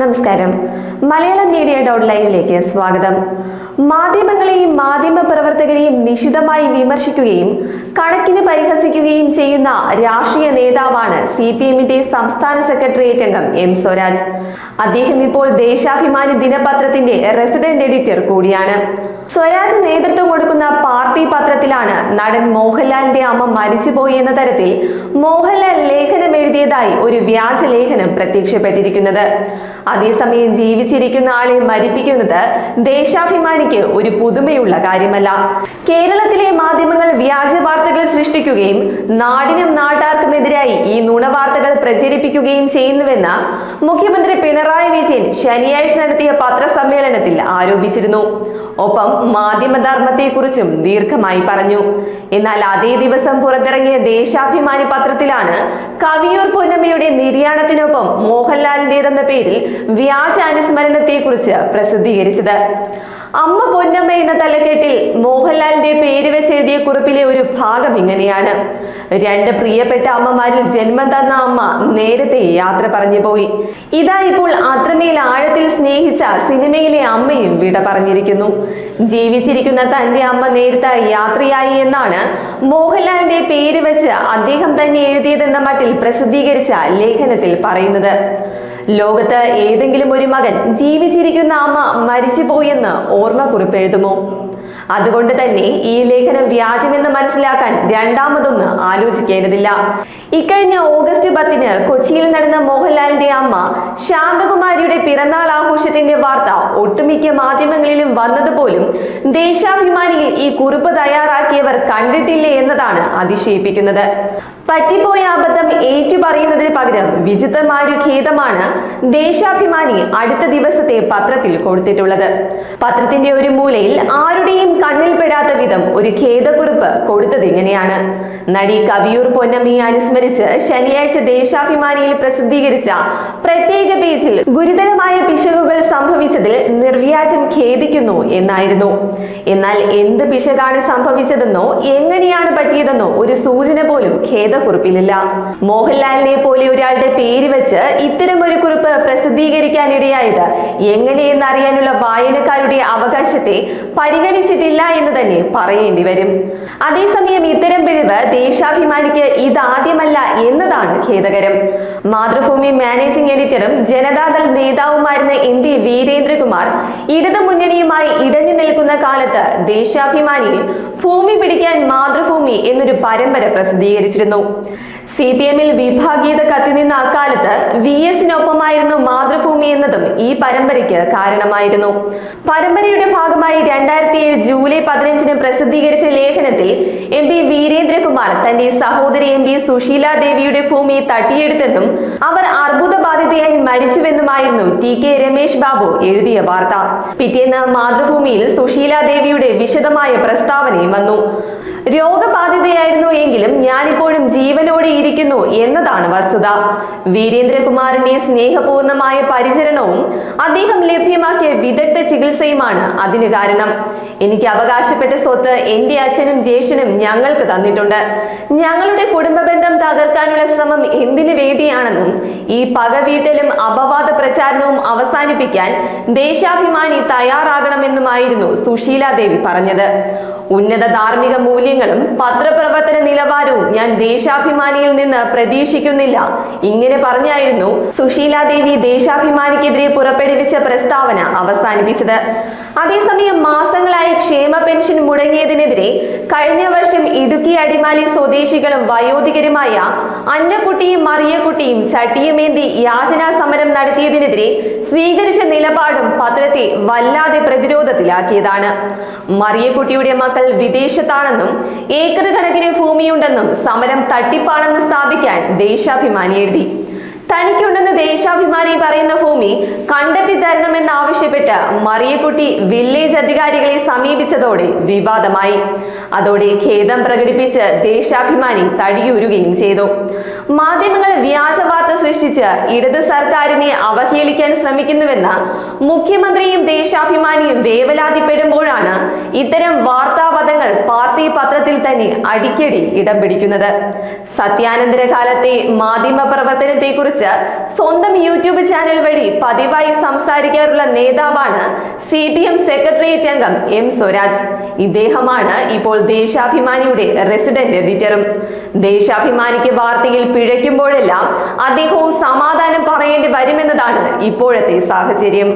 നമസ്കാരം. Malayalam media dot ലൈവിലേക്ക് സ്വാഗതം മാധ്യമങ്ങളെയും മാധ്യമ പ്രവർത്തകരെയും നിശിതമായി വിമർശിക്കുകയും കണക്കിന് പരിഹസിക്കുകയും ചെയ്യുന്ന രാഷ്ട്രീയ നേതാവാണ് സി പി എമ്മിന്റെ സംസ്ഥാന സെക്രട്ടേറിയറ്റ് അംഗം എം സ്വരാജ്. അദ്ദേഹം ഇപ്പോൾ ദേശാഭിമാനി ദിനപത്രത്തിന്റെ റെസിഡന്റ് എഡിറ്റർ കൂടിയാണ്. സ്വരാജ് നേതൃത്വം കൊടുക്കുന്ന പാർട്ടി പത്രത്തിലാണ് നടൻ മോഹൻലാലിന്റെ അമ്മ മരിച്ചുപോയി എന്ന തരത്തിൽ മോഹൻലാൽ ലേഖനം എഴുതിയതായി ഒരു വ്യാജ ലേഖനം പ്രത്യക്ഷപ്പെട്ടിരിക്കുന്നത്. അതേസമയം ജീവിച്ചിരിക്കുന്ന ആളെ മരിപ്പിക്കുന്നത് ദേശാഭിമാനിക്ക് ഒരു പുതുമയുള്ള കാര്യമല്ല. കേരളത്തിലെ മാധ്യമങ്ങൾ വ്യാജ വാർത്തകൾ സൃഷ്ടിക്കുകയും നാടിനും നാട്ടാർക്കുമെതിരായി ഈ നുണവാർത്തകൾ പ്രചരിപ്പിക്കുകയും ചെയ്യുന്നുവെന്ന് മുഖ്യമന്ത്രി പിണറായി വിജയൻ ശനിയാഴ്ച നടത്തിയ പത്രസമ്മേളനത്തിൽ ആരോപിച്ചിരുന്നു. ഒപ്പം മാധ്യമധർമ്മത്തെക്കുറിച്ചും ദീർഘമായി പറഞ്ഞു. എന്നാൽ അതേ ദിവസം പുറത്തിറങ്ങിയ ദേശാഭിമാനി പത്രത്തിലാണ് കവിയൂർ പൊന്നമ്മയുടെ നിര്യാണത്തിനൊപ്പം മോഹൻലാലിന്റേതെന്ന പേരിൽ വ്യാജ അനുസ്മരണത്തെക്കുറിച്ച് പ്രസിദ്ധീകരിച്ചത്. അമ്മ പൊന്നമ്മ എന്ന തലക്കെട്ടിൽ മോഹൻലാലിന്റെ പേര് വെച്ചെഴുതിയ കുറിപ്പിലെ ഒരു ഭാഗം ഇങ്ങനെയാണ്. രണ്ട് പ്രിയപ്പെട്ട അമ്മമാരിൽ ജന്മം തന്ന അമ്മ നേരത്തെ യാത്ര പറഞ്ഞു പോയി. ഇതാ ഇപ്പോൾ അത്രമേൽ ആഴത്തിൽ സ്നേഹിച്ച സിനിമയിലെ അമ്മയും വിട പറഞ്ഞിരിക്കുന്നു. ജീവിച്ചിരിക്കുന്ന തന്റെ അമ്മ നേരത്തെ യാത്രയായി എന്നാണ് മോഹൻലാലിന്റെ പേര് വെച്ച് അദ്ദേഹം തന്നെ എഴുതിയതെന്ന മട്ടിൽ പ്രസിദ്ധീകരിച്ച ലേഖനത്തിൽ പറയുന്നത്. ലോകത്ത് ഏതെങ്കിലും ഒരു മകൻ ജീവിച്ചിരിക്കുന്ന അമ്മ മരിച്ചുപോയെന്ന് ഓർമ്മക്കുറിപ്പ് എഴുതുമോ അതുകൊണ്ട് തന്നെ ഈ ലേഖനം വ്യാജമെന്ന് മനസ്സിലാക്കാൻ രണ്ടാമതൊന്ന് ആലോചിക്കേണ്ടതില്ല. ഇക്കഴിഞ്ഞ ഓഗസ്റ്റ് പത്തിന് കൊച്ചിയിൽ നടന്ന മോഹൻലാലിന്റെ അമ്മ ശാന്തകുമാരിയുടെ പിറന്നാൾ ആഘോഷത്തിന്റെ വാർത്ത ഒട്ടുമിക്ക മാധ്യമങ്ങളിലും വന്നതുപോലും ദേശാഭിമാനിയിൽ ഈ കുറിപ്പ് തയ്യാറാക്കിയവർ കണ്ടിട്ടില്ലേ എന്നതാണ് അതിശയിപ്പിക്കുന്നത്. പറ്റിപ്പോയ അബദ്ധം ഏറ്റുപറയുന്നതിന് പകരം വിചിത്രമായൊരു ഖേദമാണ് ദേശാഭിമാനി അടുത്ത ദിവസത്തെ പത്രത്തിൽ കൊടുത്തിട്ടുള്ളത്. പത്രത്തിന്റെ ഒരു മൂലയിൽ ആരുടെയും കണ്ണിൽ പെടാത്ത വിധം ഒരു ഖേദക്കുറിപ്പ് കൊടുത്തത് ഇങ്ങനെയാണ്. നടി കവിയൂർ പൊന്നമ്മയെ അനുസ്മരിച്ച് ശനിയാഴ്ച ദേശാഭിമാനിയിൽ പ്രസിദ്ധീകരിച്ച പ്രത്യേക പേജിൽ ഗുരുതരമായ പിശകുകൾ സംഭവിച്ചതിൽ നിർവ്യാജം ഖേദിക്കുന്നു എന്നായിരുന്നു. എന്നാൽ എന്ത് പിശകാണ് സംഭവിച്ചതെന്നോ എങ്ങനെയാണ് പറ്റിയതെന്നോ ഒരു സൂചന പോലും ഖേദക്കുറിപ്പിലില്ല മോഹൻലാലിനെ പോലെ ഒരാളുടെ പേര് വെച്ച് ഇത്തരം ഒരു കുറിപ്പ് പ്രസിദ്ധീകരിക്കാനിടയായത് എങ്ങനെയെന്ന് അറിയാനുള്ള വായനക്കാരുടെ അവകാശത്തെ പരിഗണിച്ചിട്ടില്ല എന്ന് തന്നെ പറയേണ്ടി വരും. അതേസമയം ഇത്തരം പിഴവ് ദേശാഭിമാനിക്ക് ഇതാദ്യമല്ല എന്നതാണ് ഖേദകരം. മാതൃഭൂമി മാനേജിംഗ് എഡിറ്ററും ജനതാദൾ നേതാവുമായിരുന്ന എം പി വീരേന്ദ്രകുമാർ ഇടതു മുന്നണിയുമായി ഇടഞ്ഞു നിൽക്കുന്ന കാലത്ത് ദേശാഭിമാനിയിൽ ഭൂമി പിടിക്കാൻ മാതൃഭൂമി എന്നൊരു പരമ്പര പ്രസിദ്ധീകരിച്ചിരുന്നു. സി പി എമ്മിൽ വിഭാഗീയത കത്തിനിന്ന അക്കാലത്ത് വി എസിനൊപ്പമായിരുന്നു മാതൃഭൂമി എന്നതും ഈ പരമ്പരയ്ക്ക് കാരണമായിരുന്നു. പരമ്പരയുടെ ഭാഗമായി രണ്ടായിരത്തി ഏഴ് ജൂലൈ പതിനഞ്ചിന് പ്രസിദ്ധീകരിച്ച ലേഖനത്തിൽ എം പി വീരേന്ദ്രകുമാർ തന്റെ സഹോദരി എം സുശീല ദേവിയുടെ ഭൂമി തട്ടിയെടുത്തെന്നും അവർ അർബുദബാധിതയായി മരിച്ചുവെന്നുമായിരുന്നു ടി കെ രമേശ് ബാബു എഴുതിയ വാർത്ത. പിറ്റേന്ന് മാതൃഭൂമിയിൽ സുശീല ദേവിയുടെ വിശദമായ പ്രസ്താവനയും വന്നു. രോഗബാധിതയായിരുന്നു എങ്കിലും ഞാനിപ്പോഴും ജീവനോടെ ഇരിക്കുന്നു എന്നതാണ് വസ്തുത. വീരേന്ദ്രകുമാറിന്റെ സ്നേഹപൂർണമായ പരിചരണവും അദ്ദേഹം ലഭ്യമാക്കിയ വിദഗ്ധ ചികിത്സയുമാണ് അതിന് കാരണം. എനിക്ക് അവകാശപ്പെട്ട സ്വത്ത് എന്റെ അച്ഛനും ജ്യേഷ്ഠനും ഞങ്ങൾക്ക് തന്നിട്ടുണ്ട്. ഞങ്ങളുടെ കുടുംബ ബന്ധം തകർക്കാനുള്ള ശ്രമം എന്തിനു വേണ്ടിയാണെന്നും ഈ പകവീട്ടലും അപവാദ പ്രചാരണവും അവസാനിപ്പിക്കാൻ ദേശാഭിമാനി തയ്യാറാകണമെന്നുമായിരുന്നു സുശീല ദേവി പറഞ്ഞത്. ഉന്നത ധാർമ്മിക മൂല്യങ്ങളും പത്രപ്രവർത്തന നിലവാരവും ഞാൻ ദേശാഭിമാനിയിൽ നിന്ന് പ്രതീക്ഷിക്കുന്നില്ല. ഇങ്ങനെ പറഞ്ഞായിരുന്നു സുശീല ദേവി ദേശാഭിമാനിക്കെതിരെ പുറപ്പെടുവിച്ച പ്രസ്താവന അവസാനിപ്പിച്ചത്. അതേസമയം മാസങ്ങളായി ക്ഷേമ പെൻഷൻ മുടങ്ങിയതിനെതിരെ കഴിഞ്ഞ വർഷം ഇടുക്കി അടിമാലി സ്വദേശികളും വയോധികരുമായ അന്നക്കുട്ടിയും മറിയക്കുട്ടിയും ചട്ടിയുമേന്തി യാചനാ സമരം നടത്തിയതിനെതിരെ സ്വീകരിച്ച നിലപാടും പത്രത്തെ വല്ലാതെ പ്രതിരോധത്തിലാക്കിയതാണ്. മറിയക്കുട്ടിയുടെ മക്കൾ വിദേശത്താണെന്നും ഏക്കർ കണക്കിന് ഭൂമിയുണ്ടെന്നും സമരം തട്ടിപ്പാണെന്ന് സ്ഥാപിക്കാൻ ദേശാഭിമാനി എഴുതി. തനിക്കുണ്ടെന്ന് ദേശാഭിമാനി പറയുന്ന ഭൂമി കണ്ടെത്തി തരണമെന്നാവശ്യപ്പെട്ട് മറിയക്കുട്ടി വില്ലേജ് അധികാരികളെ സമീപിച്ചതോടെ വിവാദമായി. അതോടെ ഖേദം പ്രകടിപ്പിച്ച് ദേശാഭിമാനി തടിയൂരുകയും ചെയ്തു. മാധ്യമങ്ങൾ വ്യാജ വാർത്ത സൃഷ്ടിച്ച് ഇടത് സർക്കാരിനെ അവഹേളിക്കാൻ ശ്രമിക്കുന്നുവെന്ന് മുഖ്യമന്ത്രിയും ദേശാഭിമാനിയും വേവലാതിപ്പെടുമ്പോഴാണ് ഇത്തരം വാർത്താപദങ്ങൾ പാർട്ടി പത്രത്തിൽ തന്നെ അടിക്കടി ഇടം പിടിക്കുന്നത്. സത്യാനന്തര കാലത്തെ മാധ്യമ പ്രവർത്തനത്തെക്കുറിച്ച് കുറിച്ച് സ്വന്തം യൂട്യൂബ് ചാനൽ വഴി പതിവായി സംസാരിക്കാറുള്ള നേതാവാണ് സി പി എം സെക്രട്ടേറിയറ്റ് അംഗം എം സ്വരാജ്. ഇദ്ദേഹമാണ് ദേശാഭിമാനിയുടെ റെസിഡന്റ് എഡിറ്ററും ദേശാഭിമാനിക്ക് വാർത്തയിൽ പിഴയ്ക്കുമ്പോഴെല്ലാം അദ്ദേഹവും സമാധാനം പറയേണ്ടി വരുമെന്നതാണ് ഇപ്പോഴത്തെ സാഹചര്യം.